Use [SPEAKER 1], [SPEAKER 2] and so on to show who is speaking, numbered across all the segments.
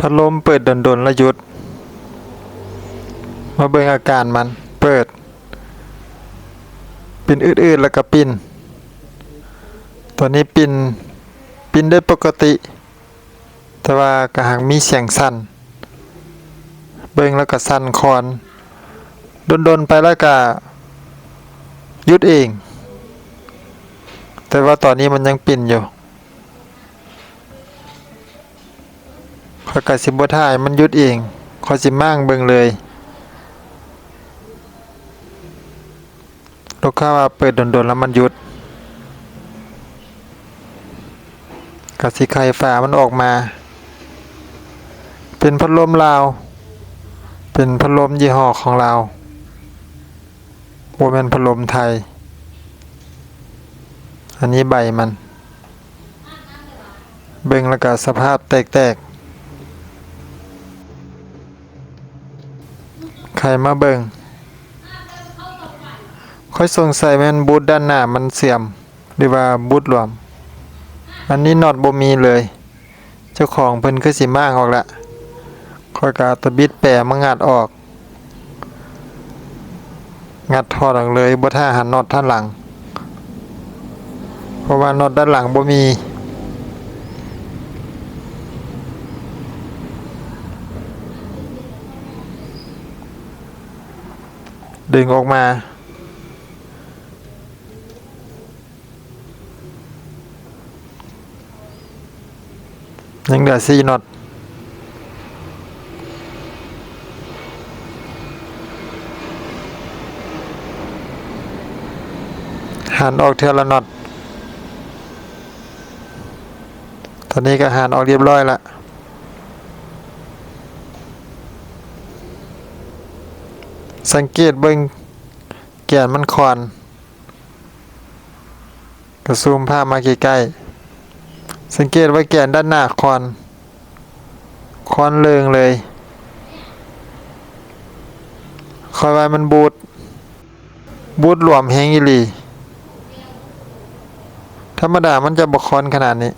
[SPEAKER 1] พัดลมเปิดดนๆแล้วหยุด มาเบิ่งอาการมัน เปิด ปินอืดๆแล้วก็ปินตัวนี้ปินปินได้ปกติ แต่ว่ากระหังมีเสียงสั่น เบิ่งแล้วก็สั่นคอนดนๆไปแล้วก็ยุดเอง แต่ว่าตอนนี้มันยังปินอยู่ ข้อยก็สิบ่ถ่ายมันหยุดเองขอยสิมั่งเบิ่งเลยลูกค้าว่าเปิดโดนๆแล้วมันหยุดก็สิไข่ฝามันออกมา เป็นพัดลมลาว เป็นพัดลมยี่ห้อของเราบ่แมนพัดลมไทย อันนี้ใบมัน เบ่งแล้วก็สภาพแตกๆ ใครมาเบิ่งค่อยสงสัยแม่นบูทด้านหน้ามันเสื่อม หรือว่าบูทหลวม อันนี้น็อตบ่มีเลย เจ้าของเพิ่นคือสิมางออกละค่อยกาตะบิดแปะมางัดออก งัดถอดออกเลยบ่ท่าหันน็อตท่านหลัง เพราะว่าน็อตด้านหลังบ่มี ดึงออกมา ยังเหลือสี่น็อตหันออกเทอละน็อตตอนนี้ก็หันออกเรียบร้อยละ สังเกตเบิ่งแก่นมันคอนกระซูมภาพมาใกล้ๆสังเกตว่าแก่นด้านหน้าคอนคอนเลิงเลย คอยไว้มันบูดบูดหลวมแฮงอีหลีธรรมดามันจะบกคอนขนาดนี้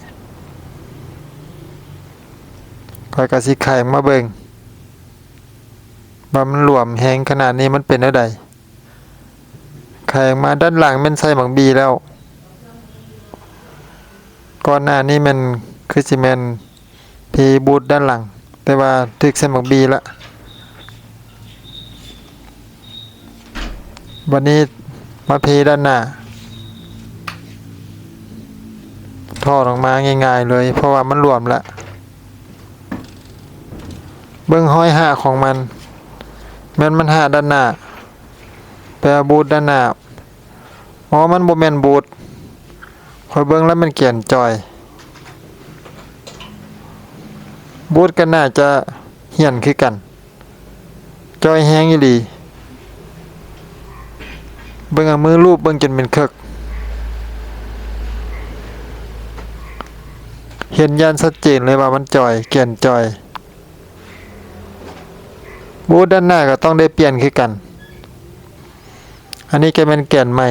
[SPEAKER 1] คอยกระสิไข่มาเบิง ว่ามันหลวมแหงขนาดนี้มันเป็นอะไรไข่งมาด้านหลังมันใส่หมักบีแล้ว ก่อนหน้านี้มันคือสิแมนพีบูทด้านหลัง แต่ว่าถึกใส่หมักบีละวันนี้มาพีด้านหน้าถอดออกมาง่าย ๆ เลย เพราะว่ามันรวมล้วเบิ้องห้อยหาของมัน แม่นมันหาด้านหน้าแปลบูทด้านหน้าอ๋อมันบ่แม่นบูทคอยเบิ้งแล้วมันเขียนจอย บูทก็น่าจะเหียนคือกัน จอยแห้งอีหลีเบิ่งเอามือรูปเบิ่งจนเป็นเคิกเห็นยันชัดเจนเลยว่ามันจอยเกียนจอย บูธด้านหน้าก็ต้องได้เปลี่ยนคือกัน อันนี้แกเป็นแก่นใหม่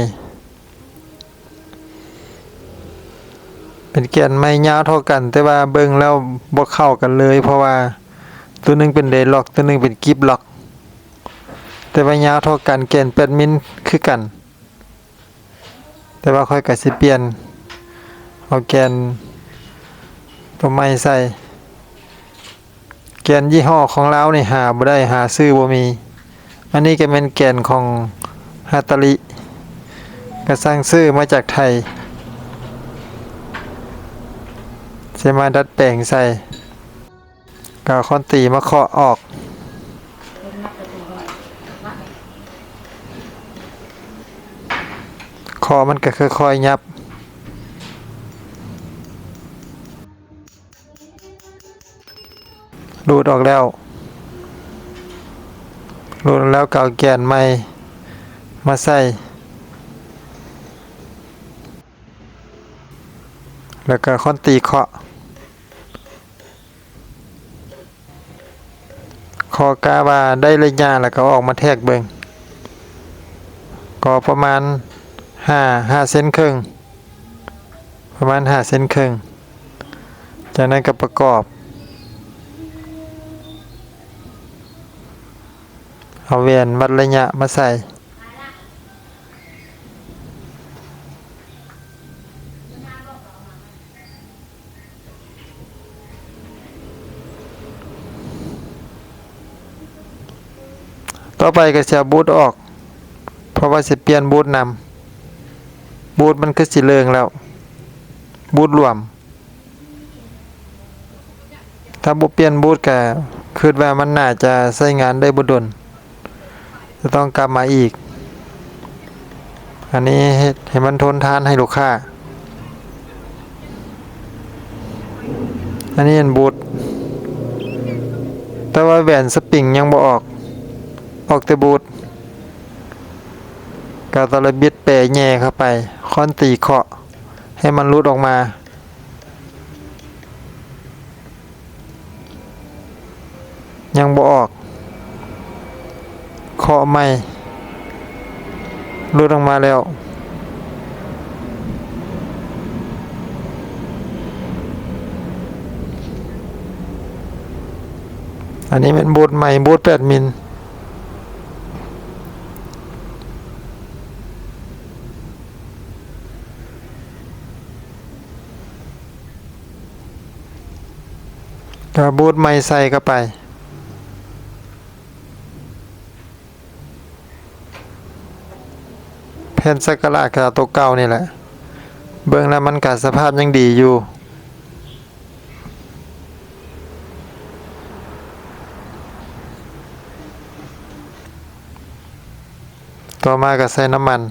[SPEAKER 1] เป็นแก่นใหม่ยาวเท่ากัน แต่ว่าเบิ่งแล้วบ่เข้ากันเลย เพราะว่าตัวหนึงเป็นเดล็อก ตัวหนึงเป็นกิฟล็อก แต่ว่ายาวเท่ากันแก่น8มิลคือกัน แต่ว่าค่อยก็สิเปลี่ยนเอาแกนตัวไม้ใส่ แกนยี่ห้อของเรานี่หาบ่ได้หาซื้อบ่มี อันนี้ก็เป็นแกนของฮาตาริก็สร้างซื้อมาจากไทยจะมาดัดแปลงใส่กาคอนตีมาเคาะออกคอมันก็ค่อยๆยับ รูดออกแล้วรูดแล้วเก็เอาแกนใหม่มาใส่ แล้วก็ค่อนตีเคาะคอกาว่าได้ระยะแล้วก็ออกมาแทกเบิงก็ประมาณห้าห้าเซนครึ่ง ประมาณห้าเซนครึ่ง จากนั้นก็ประกอบ เอาแหวนวัดระยะมาใส่ต่อไปก็จะเอาบูทออก เพราะว่าสิเปลี่ยนบูทนำบูทมันคือสิเลิงแล้ว บูทรวม ถ้าบ่เปลี่ยนบูทก็คิดว่ามันน่าจะใช้งานได้บ่ดน จะต้องกลับมาอีก อันนี้เฮ็ดให้มันทนทานให้ลูกค้า อันนี้เป็นบูทแต่ว่าแหวนสปริงยังบ่ออก ออกแต่บูทกาตะระบิดแปรแย่เข้าไป ค้อนตีเคาะ ให้มันรุดออกมายังบ่ออก เคาะใหม่รุดออกมาแล้ว อันนี้เป็นบูทใหม่บูท8มิลก็บูทไม่ใส่เข้าไป ผ่นสักกะระกับตัวเก่านี่แหละ เบิ่งแล้วมันกัสภาพยังดีอยู่ ต่อมาก็ใส่น้ำมัน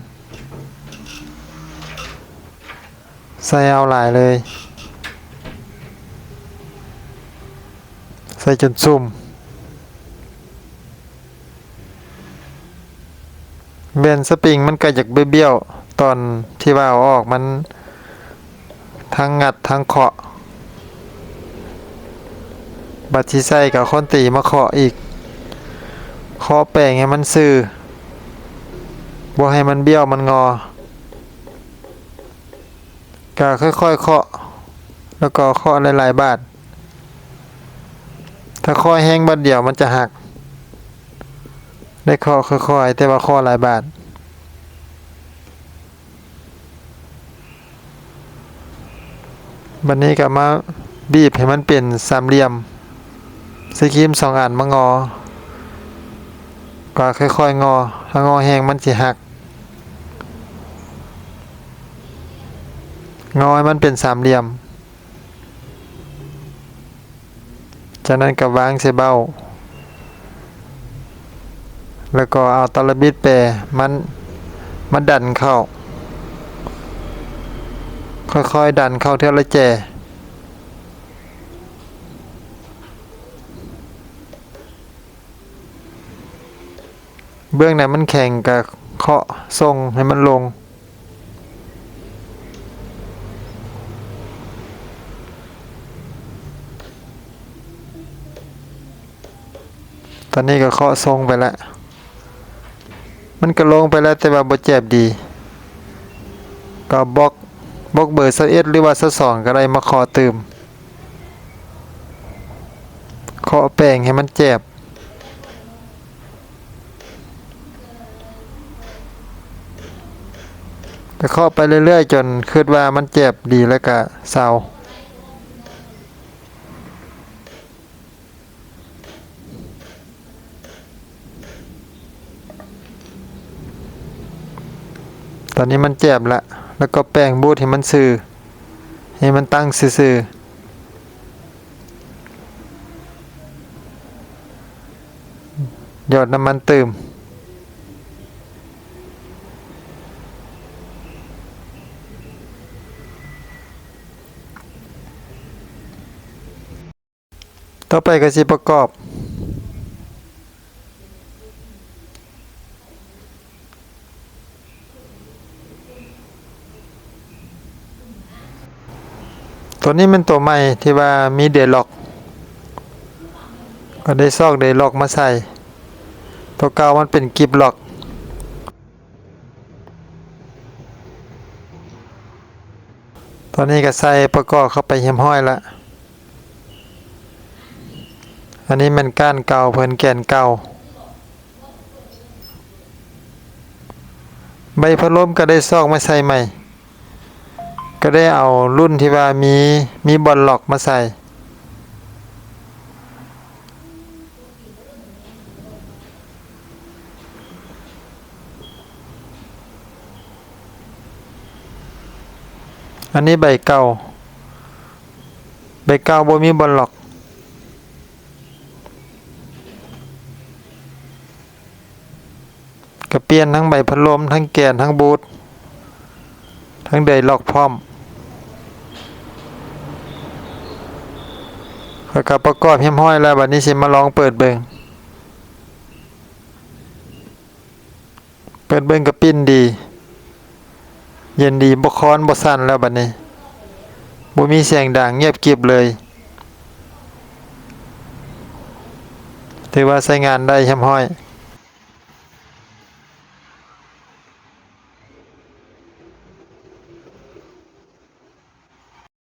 [SPEAKER 1] ใส่เอาหลายเลย ใส่จนซุ่ม เบนสปริงมันก็อยากเบี้ยวๆตอนที่ว่าเอาออกมันทั้งงัดทั้งเคาะ บัดที่ใส่กับค้อนตีมาเคาะอีกเคาะแป้งให้มันซื่อบ่ให้มันเบี้ยวมันงอก็ค่อยๆเคาะ แล้วก็เคาะหลายๆบาท ถ้าข้อแห้งบาทเดียวมันจะหัก ได้ข้อค่อยๆแต่ว่าข้อหลายบาทบันนี้ก็มาบีบให้มันเป็นสามเหลี่ยมสครีมสองอันมางอ ก็ค่อยๆงอ ถ้างอแห้งมันสิหัก งอให้มันเป็นสามเหลี่ยม จากนั้นก็วางใส่เบ้า แล้วก็เอาตะลบิดแปรมันมันดันเข้า ค่อยๆดันเข้าเท่าละแจเบื้องไหนมันแข็งกับเคาะทรงให้มันลง ตอนนี้ก็เคาะทรงไปแล้ว มันก็ลงไปแล้วแต่ว่าบ่เจ็บดี ก็บล็อกบล็อกเบอร์สเอ็ดหรือว่าสสองก็ได้มาเคอตืมเคาะแป้งให้มันเจ็บก็เคาะไปเรื่อยๆ จนคิดว่ามันเจ็บดีแล้วก็เศร้า อนนี้มันเจ็บละ แล้วก็แป้งบูดให้มันซื่อให้มันตั้งซื่อหยอดน้ำมันเติมต่อไปก็สิประกอบ ตัวนี้มันตัวใหม่ที่ว่ามีเดล็อก ก็ได้ซอกเดล็อกมาใส่ ตัวเก่ามันเป็นกิบล็อกตอนนี้ก็ใส่ประกอบเข้าไปเหี่ยมห้อยละอันนี้มันก้านเก่าเพิ่นแก่นเก่า ใบพัดลมก็ได้ซอกมาใส่ใหม่ ก็ได้เอารุ่นที่ว่ามีมีบอลล็อกมาใส่ อันนี้ใบเก่า ใบเก่าบ่มีบอลล็อกก็เปลี่ยนทั้งใบพัดลมทั้งแกนทั้งบูททั้งไดล็อกพร้อม ข้อยก็ประกอบเฮียมห้อยแล้วบัดนี้สิมาลองเปิดเบิงเปิดเบิงก็ปิ้นดี เย็นดีบ่ค้อนบ่สั่นแล้วบัดนี้บ่มีเสียงดังเงียบกริบเลยถือว่าใช้งานได้เฮียมห้อย